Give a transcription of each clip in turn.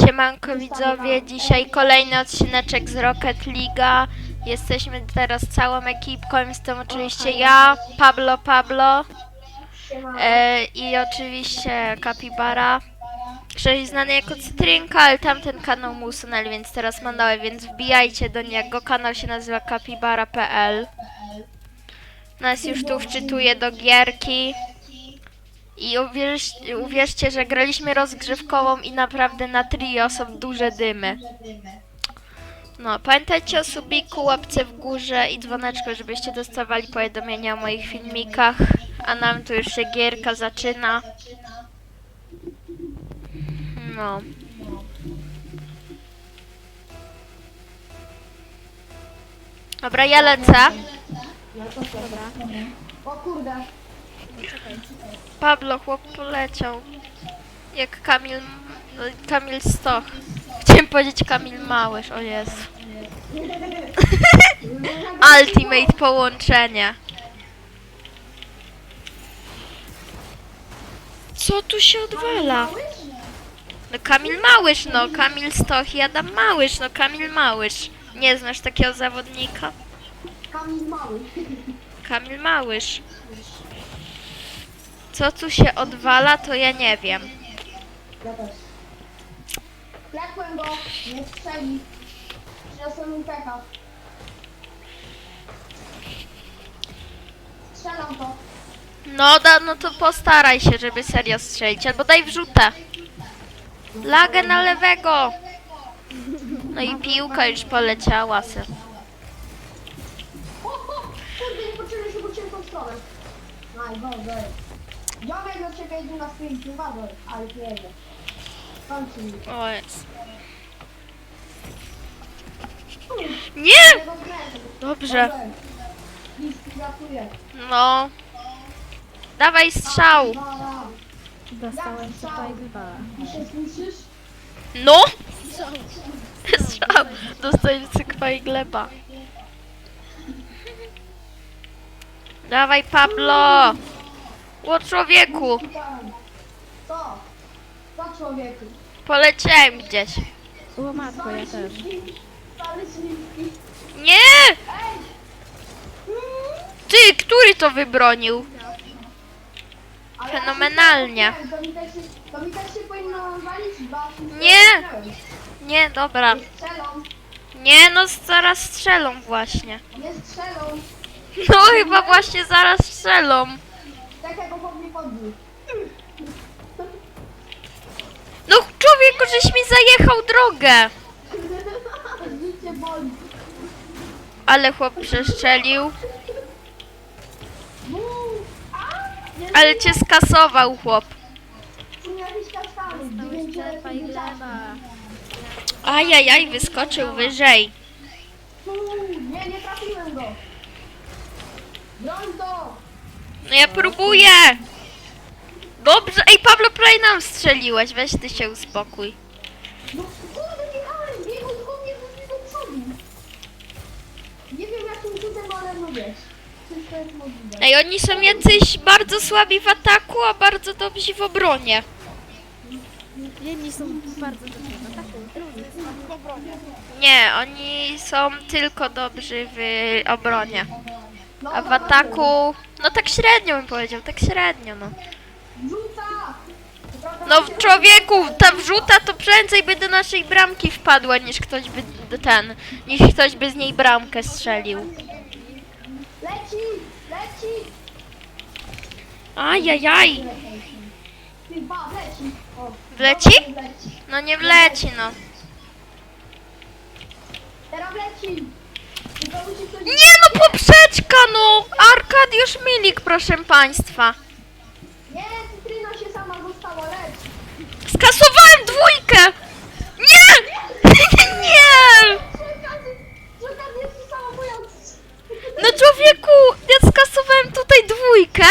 Siemanko widzowie, dzisiaj kolejny odcineczek z Rocket League'a. Jesteśmy teraz całą ekipką, jestem oczywiście ja, Pablo Pablo e, i oczywiście Capybara. Ktoś znany jako Cytrynka, ale tamten kanał mu usunęli, więc teraz ma nowy, więc wbijajcie do niego. Kanał się nazywa capybara.pl Nas już tu wczytuje do gierki. I uwierz, uwierzcie, że graliśmy rozgrzewkową i naprawdę na trio są duże dymy. No, pamiętajcie o subiku, łapce w górze i dzwoneczku, żebyście dostawali powiadomienia o moich filmikach. A nam tu już się gierka zaczyna. No. Dobra, ja lecę. O kurde, Pablo, chłop poleciał. Jak Kamil... no, Kamil Stoch. Chciałem powiedzieć Kamil Małysz, o Jezu. Ultimate połączenie. Co tu się odwala? No Kamil Małysz, no Kamil Stoch i Adam Małysz, no Kamil Małysz. Nie znasz takiego zawodnika? Kamil mały. Kamil Małysz. Co tu się odwala, to ja nie wiem. Ja też. Klepłem go, nie strzeli. Przyniosłem mu pecha. Strzelam to. No, da, no to postaraj się, żeby serio strzelić, albo daj wrzutę. Lagę na lewego. No i piłka już poleciała se. O, o, kurde, nie poczułem się, wróciłem tą stronę. Najgorzej. Jomek do ciebie idzie na sprint, uważaj, ale jedzie. Kończy mi. O jest. Nie! Dobrze. List gratuluję. No. Dawaj strzał. Dobra. Dostałem tutaj dwa. I się słyszysz? No! Strzał. Dostajesz cykwa i gleba. Dawaj Pablo! O człowieku! Co? Co człowieku? Poleciałem gdzieś. O matko, ja też. Nie! Ej! Ty, który to wybronił? Fenomenalnie. Nie. Nie, dobra. Nie strzelą, Nie, no zaraz strzelą właśnie. nie strzelą. No chyba właśnie zaraz strzelą. Takiego powinni podbił. No człowieku, żeś mi zajechał drogę. Życie boli. Ale chłop przeszczelił. Buu! A! Nie Ale cię skasował chłop. Tu jakieś kasztany. Dziewięcioletni dzieciaki. Ajajaj, wyskoczył wyżej. Buu! Nie, nie trafiłem go. Broń to! No ja próbuję. Dobrze. Ej, Pablo, prawie nam strzeliłeś. Weź ty się uspokój. No kurde, wjechałem, biegł tylko mnie do przodu. Nie wiem jakim cudem, ale no wiesz. Wszystko jest możliwe. Ej, oni są jacyś bardzo słabi w ataku, a bardzo dobrzy w obronie. Jedni są bardzo dobrzy w ataku, drudzy są w obronie. Nie, oni są tylko dobrzy w obronie. A w ataku, no tak średnio bym powiedział, tak średnio, no. No że- człowieku, ta wrzuta to prędzej by do naszej bramki wpadła, niż ktoś by ten, niż ktoś by z niej bramkę strzelił. Leci! Leci! Ajajaj, leci! O, Wleci? Leci. no nie wleci, no. Teraz leci! Nie no, poprzeczka, no! Arkadiusz Milik, proszę państwa. Nie, cytryna się sama została, leć! Skasowałem dwójkę! Nie! Nie! No człowieku, ja skasowałem tutaj dwójkę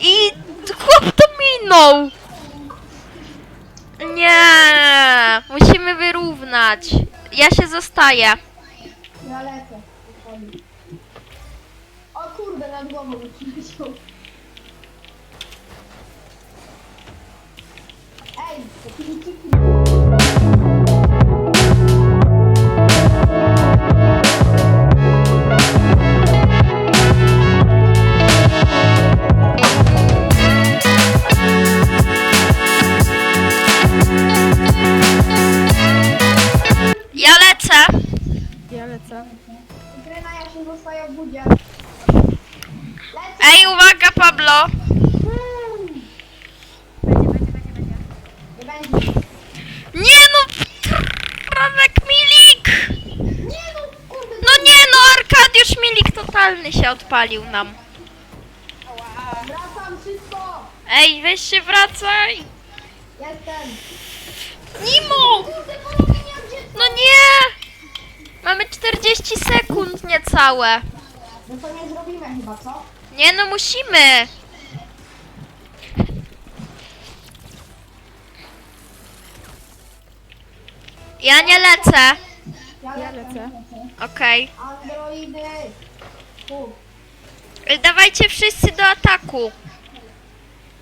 i chłop to minął. Nie, musimy wyrównać. Ja się zostaję. Ja lecę. głową przyleciał. Ej, to ty mi Ja lecę. Ja lecę. Grena, ja się zostaję obudzę no! Franek Milik! Nie no, kurde. No nie no, Arkadiusz Milik totalny się odpalił nam. Wracam wszystko. Ej, weź się wracaj! Jestem. Nimo! No nie! Mamy 40 sekund niecałe. No to nie zrobimy chyba, co? Nie no, musimy! Ja nie lecę. Ja lecę. Okej. Androidy. Tu. Y, Dawajcie wszyscy do ataku.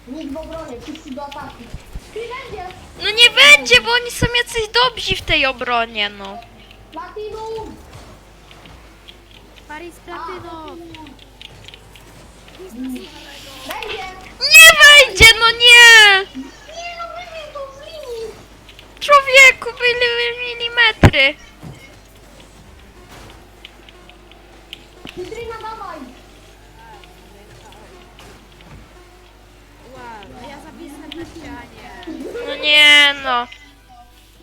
Nikt w obronie, wszyscy do ataku. Ty. No nie będzie, bo oni są jacyś dobrzy w tej obronie, no. Platinum. Paris Platyno. Będzie. Nie wejdzie, no nie! Nie no, wybił to z linii. Człowieku, były milimetry. Cytryna, dawaj. Wow, ja zawisnę na ścianie. No nie no.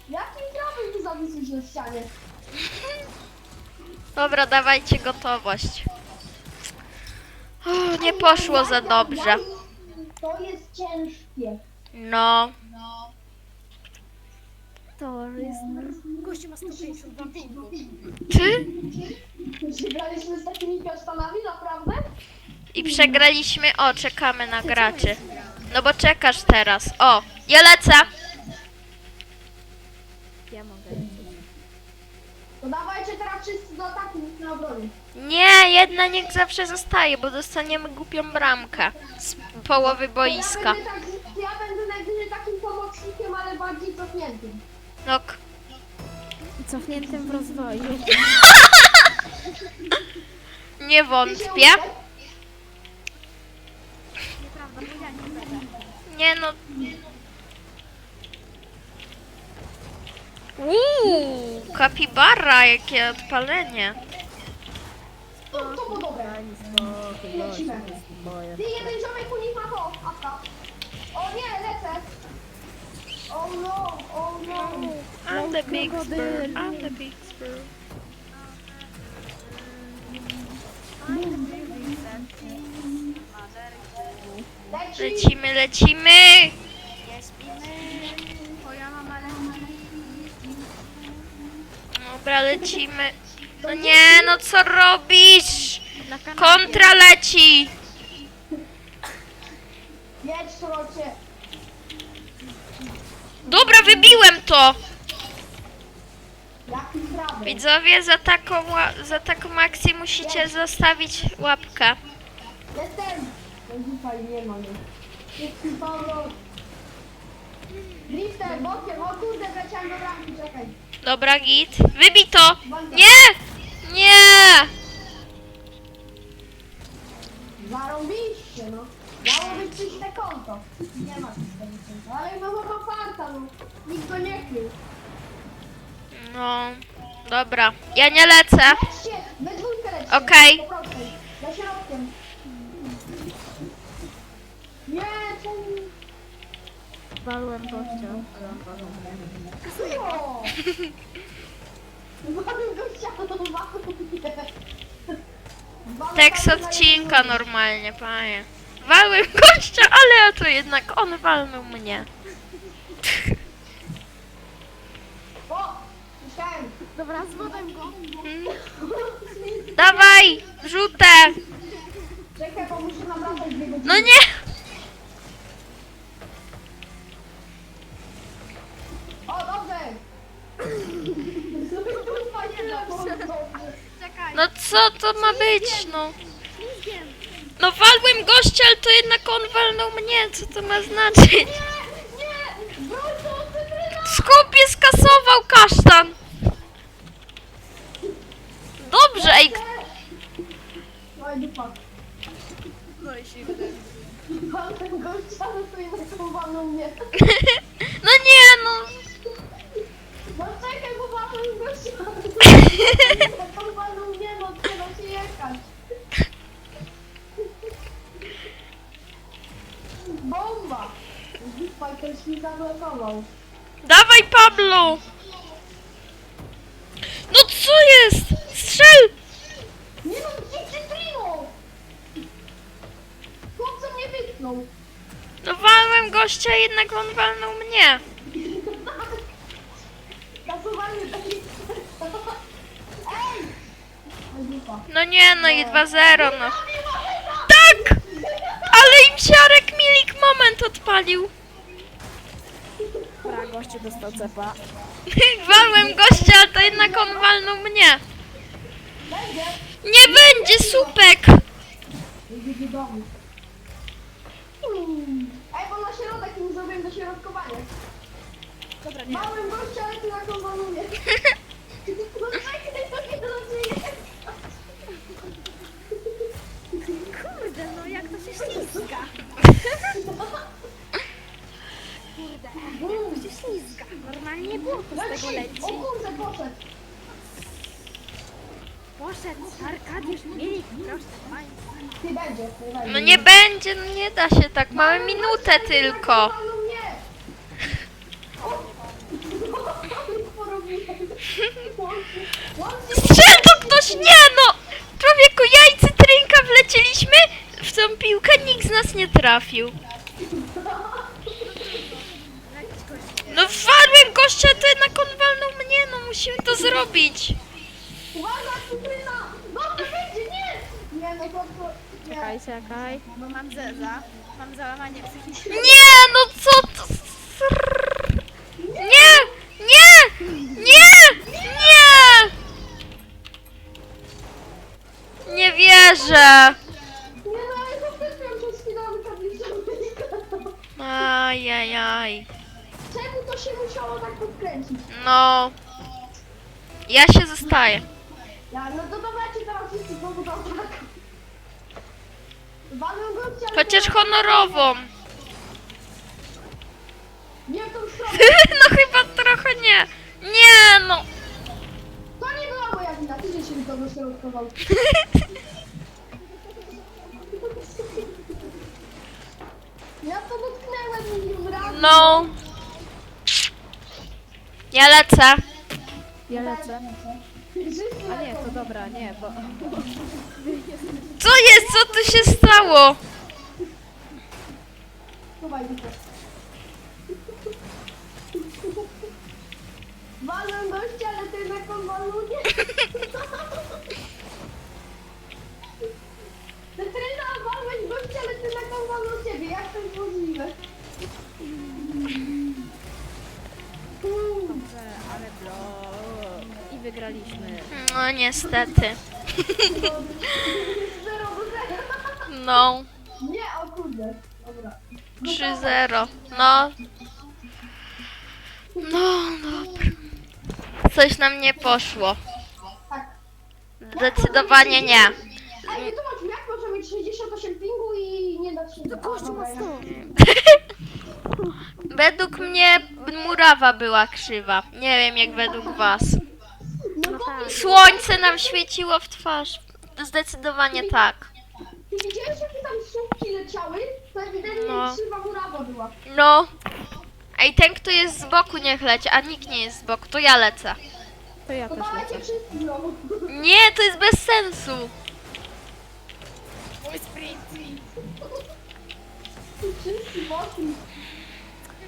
Jakim prawem ty zawisłeś na ścianie? Dobra, dawajcie gotowość. O, nie poszło za dobrze. To jest ciężkie. No. To jest... Gościu ma 152 pingu. Ty? Przegraliśmy z takimi kasztanami, naprawdę? I przegraliśmy. O, czekamy na graczy. No bo czekasz teraz. O, ja lecę. Ja mogę. To dawajcie teraz wszyscy do ataku, na obronie. Nie, jedna niech zawsze zostaje, bo dostaniemy głupią bramkę z połowy boiska. Ja będę, tak, ja będę najwyżej takim pomocnikiem, ale bardziej cofniętym. No, cofniętym w rozwoju. nie wątpię. Nie no. Uuu, kapibara, jakie odpalenie. To, to było dobre. Lecimy. Ty jeden ziomek u nich ma to, apka. O nie, lecę. Oh no, oh no. I'm the big spur, I'm the big spur. Leci. Lecimy, lecimy! Nie. Dobra, lecimy. No nie, no co robisz? Kontra leci! Jedź, trocie. Dobra, wybiłem to! Widzowie, za taką, ła- za taką akcję musicie zostawić łapkę. Jestem. No nie ma mnie. Jest Paweł. Drifter, bokiem, o kurde, wleciałem do bramki, czekaj. Dobra, git. Wybij to! Nie! Nie! Zarąbiście, no. Miało być czyste konto. Nie ma czystego konta, ale no ma farta, no. Nikt go nie krył. No, dobra. Ja nie lecę. Lećcie, we dwójkę lećcie. Okej. Po prostu, za środkiem. Nie, czemu? Walłem gościa. O! Walę mnie. Walę Tekst odcinka normalnie, panie. Walłem gościa, ale to jednak on walnął mnie. O! Słyszałem. Dobra, zwodem go. Dawaj, rzutę! Czekaj, bo muszę dwie godziny. No nie! Co to ma być, no? No walłem gościa, ale to jednak on walnął mnie, co to ma znaczyć? Skupie skasował kasztan! Dobrze, ej. No i się gościa, no to jednak powalą mnie. no nie, no. No czekaj, bo pan ten gościa. Wydawało. Dawaj, Pablo! No co jest? Strzel! Nie no, gdzie Primo? Chłopca mnie wytknął. No walłem gościa, jednak on walnął mnie. Kasowanie taki... Ej! Ej, dupa. No nie, no i 2-0, no. Tak! Ale im siarek milik moment odpalił. Dobra, goście dostał cepa. Walłem gościa, ale to jednak on walnął mnie. Będzie. Nie będzie supek! Ej, bo na środek im zrobiłem dośrodkowanie. Dobra, nie. Małym gościa, ale ty na konwalunie. No czekaj, to nie rozumiem. Kurde, no jak to się ślizga. Kurde, Bum. to się ślizga. Normalnie było to z tego Leci. O kurde, poszedł. Poszedł Arkadiusz Milik, proszę państwa. Ty będzie, nie będzie. No nie będzie, no nie da się tak, mamy minutę tylko. Konwalu mnie. O. Porobiłem. Łącznie. Strzel to ktoś, nie no! Człowieku, ja i cytrynka wlecieliśmy w tą piłkę, nikt z nas nie trafił. No walłem gościa, to jednak on walnął mnie, no musimy to zrobić. Uwaga, cytryna! Dobrze będzie, nie! Nie, no to... to nie. Czekaj, czekaj, bo mam zeza. Mam załamanie psychiczne. Nie, no co to? Nie, nie, nie, nie! Nie wierzę. Nie no, ale to też miał się spinamy tabliczę. Ajajaj. Czemu to się musiało tak podkręcić? No. Ja się zostaję. Ja, no to dawajcie teraz wszyscy znowu do ataka. Walę gościa, ale Chociaż honorową. Nie w tą stronę. No chyba trochę nie. Nie no. To nie była moja wina, ty się mi to dośrodkował. Ja to dotknęłem milion razy. No. Ja lecę. Ja lecę. A nie, to dobra, nie, bo... Co jest? Co tu się stało? Walę gościa, ale ty na konwalunie. Cytryna, walłeś gościa, ale ty na konwalu ciebie. Jak to jest możliwe? Wygraliśmy. No niestety. No. Nie, o kurde. Dobra. 3-0. No. No, dobra. Coś nam nie poszło. Tak. Zdecydowanie nie. Ej, nie tłumacz jak może mieć 68 pingu i nie dać się... To gościu ma 100. Według mnie murawa była krzywa. Nie wiem jak według was. No No to tak. Słońce nam świeciło w twarz. Zdecydowanie tak. Ty widziałeś, jakie tam słupki leciały? To ewidentnie No. krzywa murawa była. No. Ej, ten kto jest z boku niech leci, a nikt nie jest z boku, to ja lecę. To ja też dawajcie lecę. wszyscy znowu. Nie, to jest bez sensu. Mój sprint. Wszyscy poszli.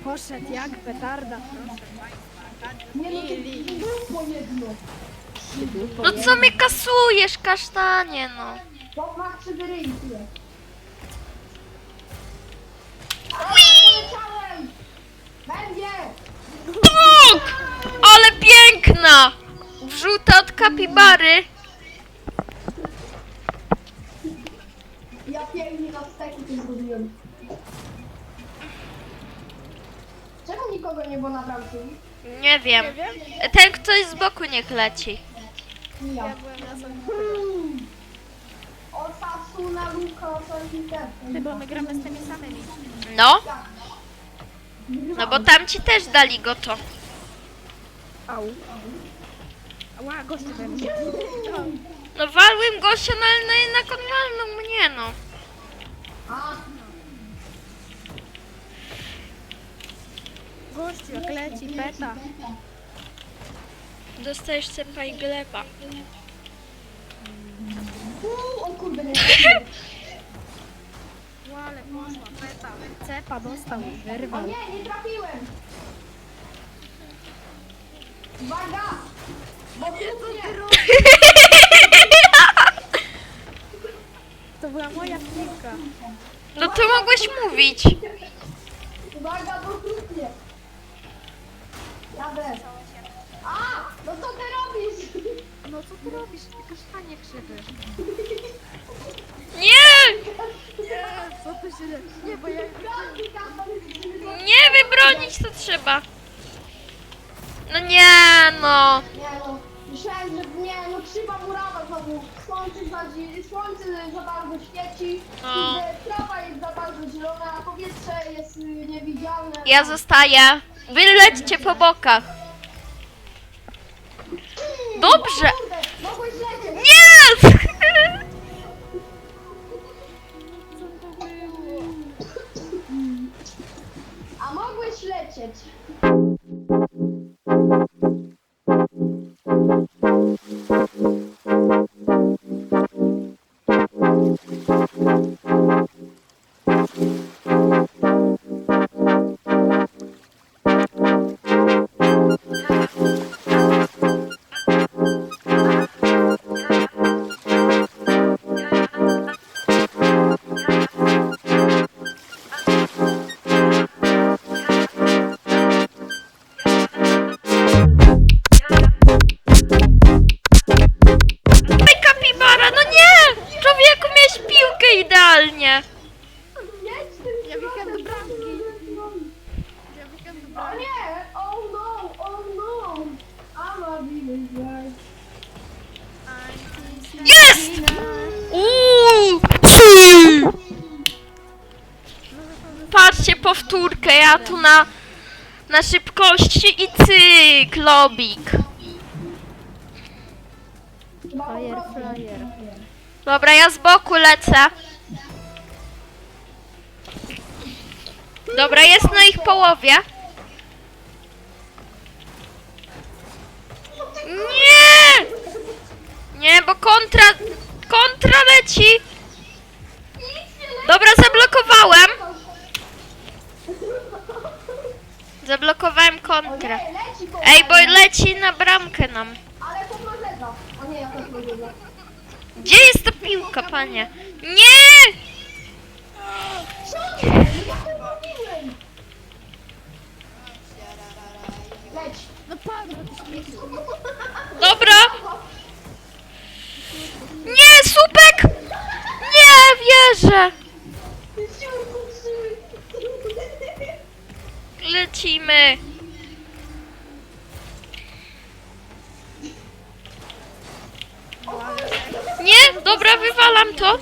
Poszedł jak petarda, proszę państwa. Nie no, to był po jedno. No co mnie kasujesz, kasztanie, no. Ui! Leciałem! Będzie! Bóg! Ale piękna! Wrzuta od kapibary. Ja pięknie na steki to zrobiłem. Czemu nikogo nie było na bramce? Nie wiem. Nie wiem. Ten kto jest z boku niech leci. Ja byłem na samym. Osasuna, Luka, Osasuna. Bo my gramy z tymi samymi. No, no bo tamci też dali go to. Au. Ła, goście we mnie. No walłem gościa, no ale no jednak on walnął mnie, no. Gościu, jak leci, beta. Dostajesz cepa i gleba. Uuu, o kurde, nie. Poszła, beta. Cepa dostał, O wyrwał. nie, nie trafiłem. Uwaga! Bo tu nie. To była moja piłka. No to mogłeś mówić. Uwaga, bo trudnie. Jadę. No co ty robisz? No co ty robisz? Ty kasztanie krzywy. Nie! Nie, co ty się... Nie, bo ja... Nie, wybronić to trzeba. No nie, no. Nie no, myślałem, że nie, no krzywa murawa znowu. Słońce za, słońce za bardzo świeci, No. kurde, trawa jest za bardzo zielona, a powietrze jest y, niewidzialne. Ja zostaję. Wylećcie po bokach. Dobrze. Nie! A mogłeś lecieć. Ja tu na, na szybkości i cyk, lobik. Flyer. Dobra, ja z boku lecę. Dobra, jest na ich połowie. Nie! Nie, bo kontra, kontra leci. Dobra, zablokowałem. Zablokowałem kontrę. Ej, bo leci na bramkę nam. Ale po prozeta. O nie. Gdzie jest ta piłka, panie? Nie! Ja to! Leć. Dobra. Nie, słupek! Nie wierzę. Lecimy. Nie, dobra, wywalam to.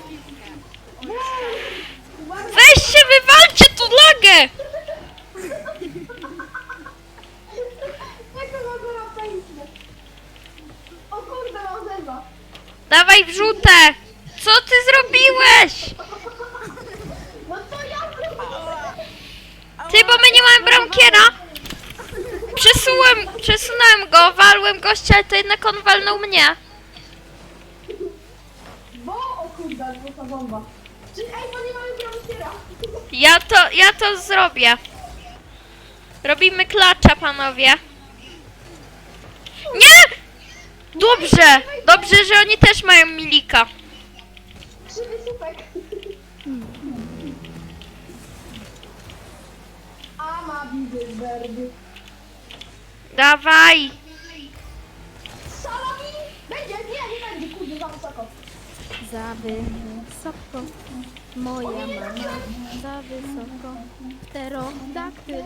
Weźcie, wywalcie tu lagę. Jak to mogło na pęknie? O kurde, mam zęba. Dawaj wrzutę. Co ty zrobiłeś? No to ja zrobiłem. Ty, bo my nie mamy bramkiera. Przesułem, przesunąłem go, walłem gościa, ale to jednak on walnął mnie. Bo, o kurde, to ta bomba. Czy, ej, bo nie mamy bramkiera. Ja to, ja to zrobię. Robimy klacza, panowie. Nie! Dobrze, dobrze, że oni też mają milika. Krzywy słupek. A ma widy werdy. Dawaj. Salami! Będzie, nie, nie będzie, kurde, za wysoko. Za wysoko. Moja mama. Za wysoko. Pterodaktyl.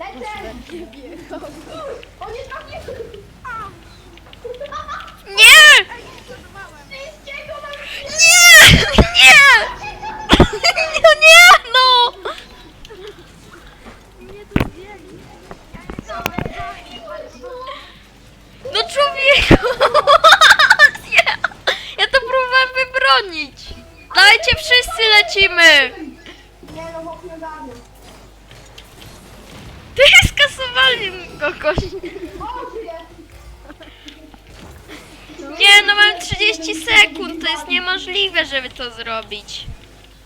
Lecę! Nie. O nie! Nie! Wszystkiego mam Nie! Nie! No nie, wszyscy lecimy. Nie no, chłop nie. Ty, kogoś. O, żyje. Nie, no mam 30 sekund, to jest niemożliwe, żeby to zrobić.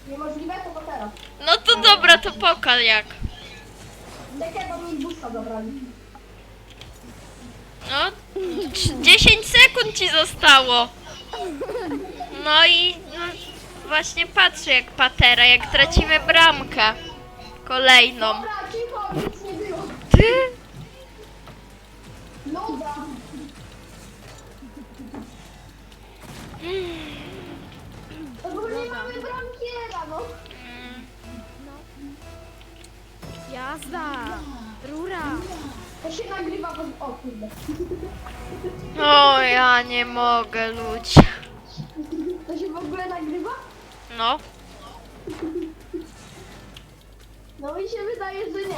Niemożliwe, to po teraz. No to dobra, to pokaż jak. Jakiego mi busta zabrali. No, trz- 10 sekund ci zostało. No i no, właśnie patrzę jak patera, jak tracimy bramkę. Kolejną. Ty? Ogóle nie mamy bramkiera, no. Jazda! Rura! To się nagrywa po... O kurde. O, ja nie mogę, ludzie. To się w ogóle nagrywa? No, No mi się wydaje, że nie.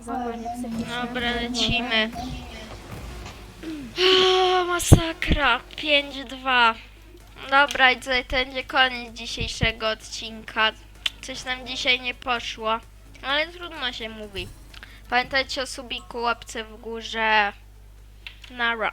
Psychiczne. dobra, lecimy. O, masakra. 5-2. Dobra, i tutaj to będzie koniec dzisiejszego odcinka. Coś nam dzisiaj nie poszło, ale trudno się mówi. Pamiętajcie o subiku, łapce w górze. Nara.